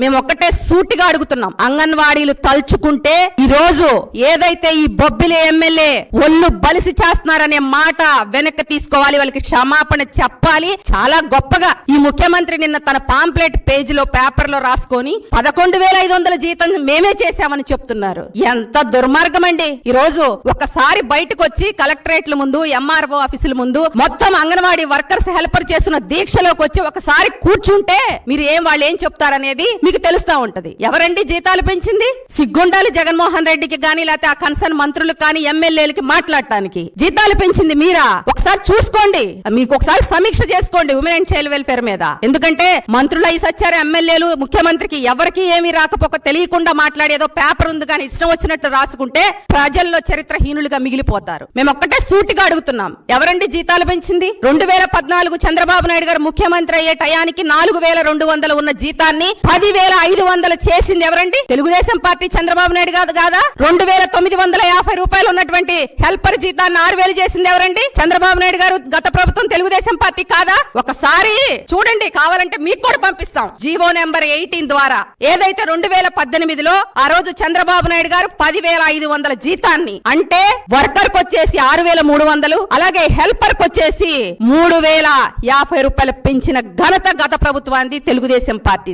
మేము ఒక్కటే సూటిగా అడుగుతున్నాం. అంగన్వాడీలు తలుచుకుంటే ఈ రోజు ఏదైతే ఈ బొబ్బిలి ఎమ్మెల్యే ఒళ్ళు బలిసి చేస్తున్నారనే మాట వెనక్కి తీసుకోవాలి వాళ్ళకి క్షమాపణ చెప్పాలి. చాలా గొప్పగా ఈ ముఖ్యమంత్రి నిన్న తన పాంప్లెట్ పేజీలో పేపర్లో పేపర్లో రాసుకొని పదకొండు వేల ఐదు వందల జీతం మేమే చేశామని చెప్తున్నారు. ఎంత దుర్మార్గం అండి. ఈ రోజు ఒకసారి బయటకు వచ్చి కలెక్టరేట్ల ముందు ఎంఆర్ఓ ఆఫీసుల ముందు మొత్తం అంగన్వాడీ వర్కర్స్ హెల్పర్ చేస్తున్న దీక్షలోకి వచ్చి ఒకసారి కూర్చుంటే మీరు ఏం వాళ్ళు ఏం చెప్తారనేది మీకు తెలుస్తా ఉంటది. ఎవరండి జీతాలు పెంచింది? సిగ్గుండాలి జగన్మోహన్ రెడ్డికి కానీ లేకపోతే ఆ కన్సర్న్ మంత్రులకు కానీ ఎమ్మెల్యేలకి మాట్లాడటానికి. జీతాలు పెంచింది మీరా? ఒకసారి చూసుకోండి. మీకు ఒకసారి సమీక్ష చేసుకోండి ఉమెన్ అండ్ చైల్డ్ వెల్ఫేర్ మీద. ఎందుకంటే మంత్రులు అయి సచ్చారు ఎమ్మెల్యేలు ముఖ్యమంత్రికి ఎవరికి ఏమీ రాకపోక తెలియకుండా మాట్లాడేదో పేపర్ ఉంది కానీ ఇష్టం వచ్చినట్టు రాసుకుంటే ప్రజల్లో చరిత్రహీనులుగా మిగిలిపోతారు. మేము ఒక్కటే సూటిగా అడుగుతున్నాం. ఎవరండి జీతాలు పెంచింది? రెండు వేల పద్నాలుగు చంద్రబాబు నాయుడు గారు ముఖ్యమంత్రి అయ్యే టయానికి నాలుగు వేల రెండు వందలు ఉన్న జీతాన్ని పది వేల ఐదు వందలు చేసింది ఎవరండి? తెలుగుదేశం పార్టీ చంద్రబాబు నాయుడు కాదు కాదా? రెండు వేల తొమ్మిది వందల యాభై రూపాయలు ఉన్నటువంటి హెల్పర్ జీతాన్ని ఆరు వేలు చేసింది ఎవరండి? చంద్రబాబు నాయుడు గారు గత ప్రభుత్వం తెలుగుదేశం పార్టీ కాదా? ఒకసారి చూడండి కావాలంటే మీకు కూడా పంపిస్తాం. జీవో నెంబర్ ఎయిటీన్ ద్వారా ఏదైతే రెండు వేల పద్దెనిమిదిలో ఆ రోజు చంద్రబాబు నాయుడు గారు పది వేల ఐదు వందల జీతాన్ని అంటే వర్కర్కు వచ్చేసి ఆరు వేల మూడు వందలు అలాగే హెల్పర్కు వచ్చేసి మూడు వేల యాభై రూపాయలు పెంచిన ఘనత గత ప్రభుత్వానికి తెలుగుదేశం పార్టీ